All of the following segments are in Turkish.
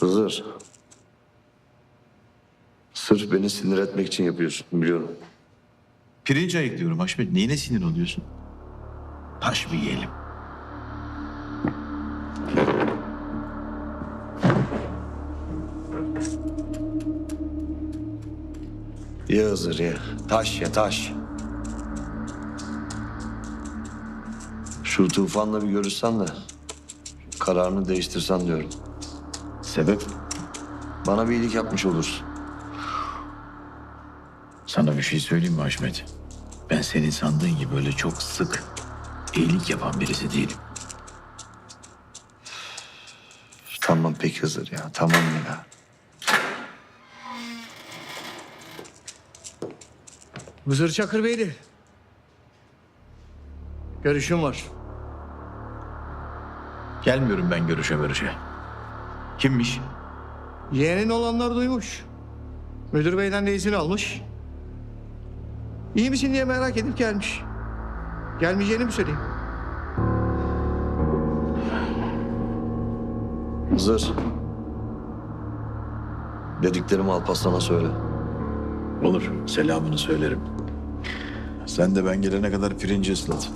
Hızır. Sırf beni sinir etmek için yapıyorsun biliyorum. Pirinç ayıklıyorum Haşmet. Neyine sinir oluyorsun? Taş mı yiyelim? Ye Hızır ye. Taş ye taş. Şu tufanla bir görüşsen de kararını değiştirsen diyorum. Sebep? Bana bir iyilik yapmış olursun. Sana bir şey söyleyeyim mi Haşmet? Ben senin sandığın gibi öyle çok sık iyilik yapan birisi değilim. Tamam peki Hızır ya tamam ya. Hızır Çakır Beyli. Görüşüm var. Gelmiyorum ben görüşe görüşe. Kimmiş? Yeğenin olanlar duymuş. Müdür beyden de izin almış. İyi misin diye merak edip gelmiş. Gelmeyeceğini mi söyleyeyim? Hızır. Dediklerimi Alparslan'a söyle. Olur. Selamını söylerim. Sen de ben gelene kadar pirinci ıslat.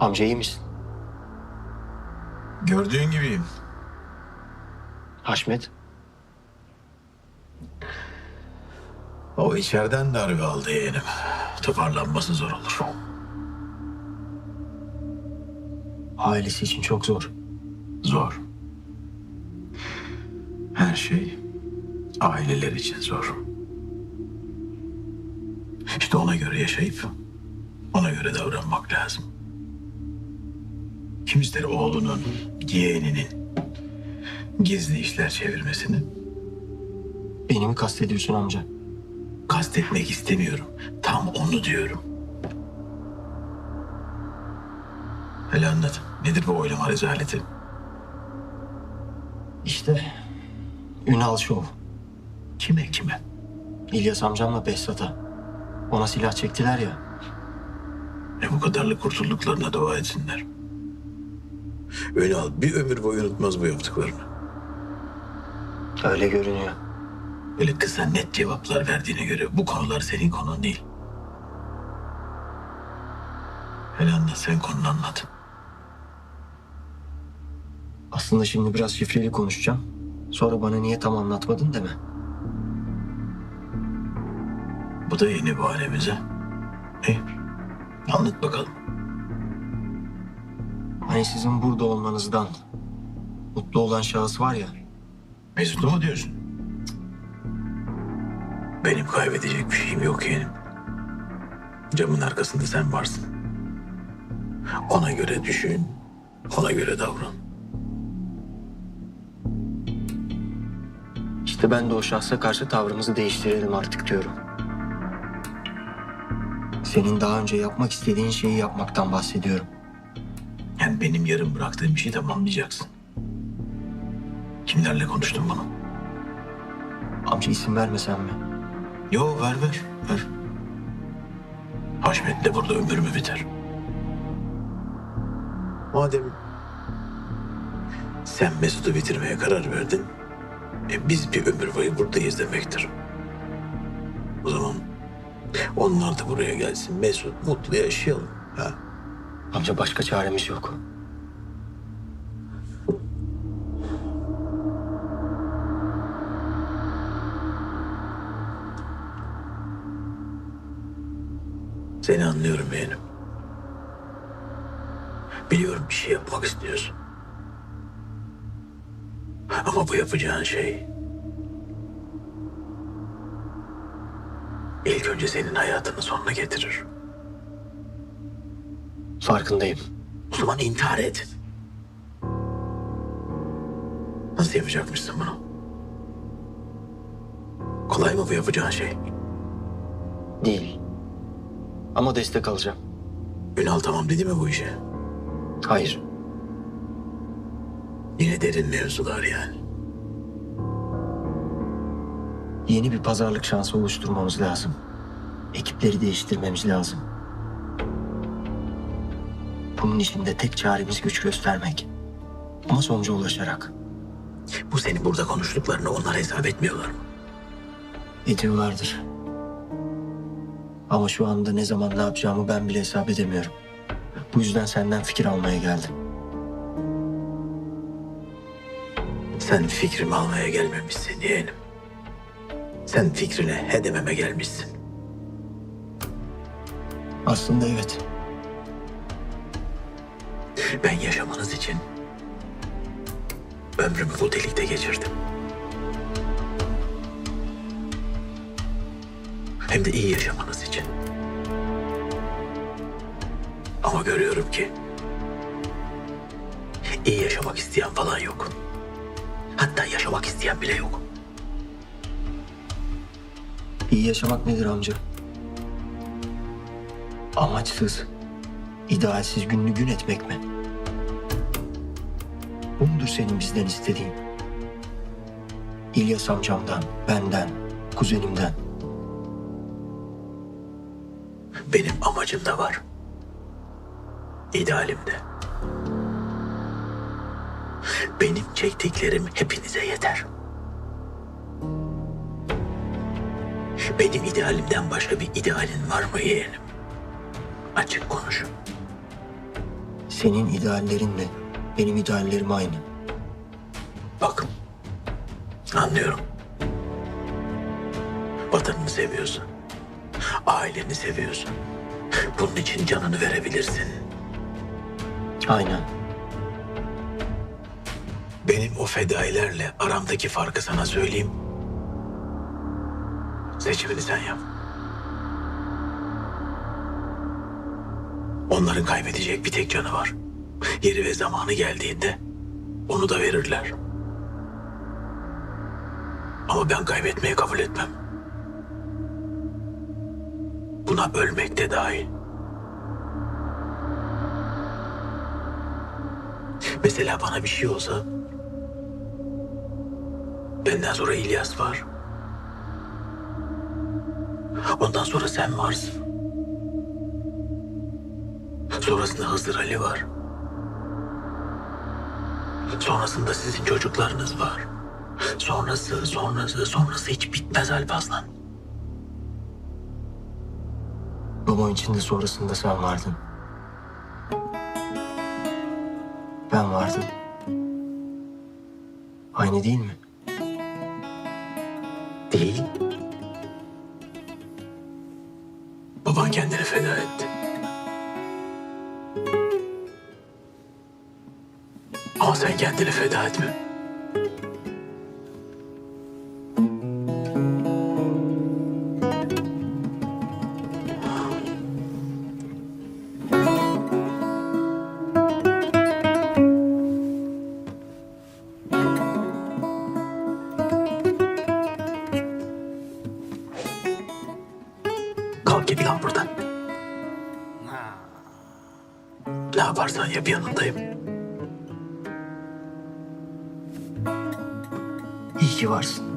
Amca iyi misin? Gördüğün gibiyim. Haşmet. O içeriden darbe aldı yeğenim. Toparlanması zor olur. Ailesi için çok zor. Zor. Her şey aileler için zor. İşte ona göre yaşayıp ona göre davranmak lazım. Kim ister oğlunun, yeğeninin gizli işler çevirmesini? Beni mi kastediyorsun amca? Kastetmek istemiyorum. Tam onu diyorum. Hele anlat. Nedir bu oylama rezaleti? İşte Ünal Şov. Kime kime? İlyas amcamla Behzat'a. Ona silah çektiler ya. Ne bu kadarlık kurtulduklarına dua etsinler. Ünal bir ömür boyu unutmaz bu yaptıklarını. Öyle görünüyor. Böyle kısa net cevaplar verdiğine göre bu konular senin konun değil. Hele anlat sen konunu anlat. Aslında şimdi biraz şifreli konuşacağım. Sonra bana niye tam anlatmadın deme. Bu da yeni bu halimize. İyi. Anlat bakalım. Hani sizin burada olmanızdan mutlu olan şahıs var ya. Mesut'u mu diyorsun? Benim kaybedecek bir şeyim yok yeğenim. Camın arkasında sen varsın. Ona göre düşün, ona göre davran. İşte ben de o şahsa karşı tavrımızı değiştirelim artık diyorum. Senin daha önce yapmak istediğin şeyi yapmaktan bahsediyorum. Yani benim yarım bıraktığım işi tamamlayacaksın. Kimlerle konuştun bunu? Amca isim vermesen mi? Yo ver ver ver. Haşmet'le burada ömür mü biter? Madem sen Mesut'u bitirmeye karar verdin, e biz bir ömür boyu buradayız demektir. O zaman onlar da buraya gelsin. Mesut mutlu yaşayalım. Ha? Amca başka çaremiz yok. Seni anlıyorum yeğenim. Biliyorum bir şey yapmak istiyorsun. Ama bu yapacağın şey... ...ilk önce senin hayatının sonuna getirir. Farkındayım. O zaman intihar et. Nasıl yapacakmışsın bunu? Kolay mı bu yapacağın şey? Değil. Ama destek alacağım. Ünal tamam dedi mi bu işe? Hayır. Yine derin mevzular yani. Yeni bir pazarlık şansı oluşturmamız lazım. Ekipleri değiştirmemiz lazım. Bunun için de tek çaremiz güç göstermek. Ama sonuca ulaşarak. Bu senin burada konuştuklarını onlar hesap etmiyorlar mı? Ediyorlardır. Ama şu anda ne zaman ne yapacağımı ben bile hesap edemiyorum. Bu yüzden senden fikir almaya geldim. Sen fikrimi almaya gelmemişsin yeğenim. Sen fikrine he dememe gelmişsin. Aslında evet. Ben yaşamanız için ömrümü bu delikte geçirdim. Hem de iyi yaşamanız için. Ama görüyorum ki iyi yaşamak isteyen falan yok. Hatta yaşamak isteyen bile yok. İyi yaşamak nedir amca? Amaçsız, idealsiz gününü gün etmek mi? Bu mudur senin bizden istediğin? İlyas amcamdan, benden, kuzenimden. Benim amacım da var. İdealim de. Benim çektiklerim hepinize yeter. Benim idealimden başka bir idealin var mı yeğenim? Açık konuş. Senin ideallerinle benim ideallerim aynı. Bak. Anlıyorum. Vatanını seviyorsun. Aileni seviyorsun. Bunun için canını verebilirsin. Aynen. Benim o fedailerle aramdaki farkı sana söyleyeyim. Seçimini sen yap. Onların kaybedecek bir tek canı var. Yeri ve zamanı geldiğinde onu da verirler. Ama ben kaybetmeyi kabul etmem. Buna ölmek de dahil. Mesela bana bir şey olsa Benden sonra İlyas var. Ondan sonra sen varsın. Sonrasında Hızır Ali var. Sonrasında sizin çocuklarınız var. Sonrası, sonrası, sonrası hiç bitmez Alparslan. Babam için de sonrasında sen vardın. Ben vardım. Aynı değil mi? Değil. Baban kendini feda etti. Ama sen kendini feda etme. Kalk git lan buradan. Ne yaparsan yap yanındayım. İyi ki varsın.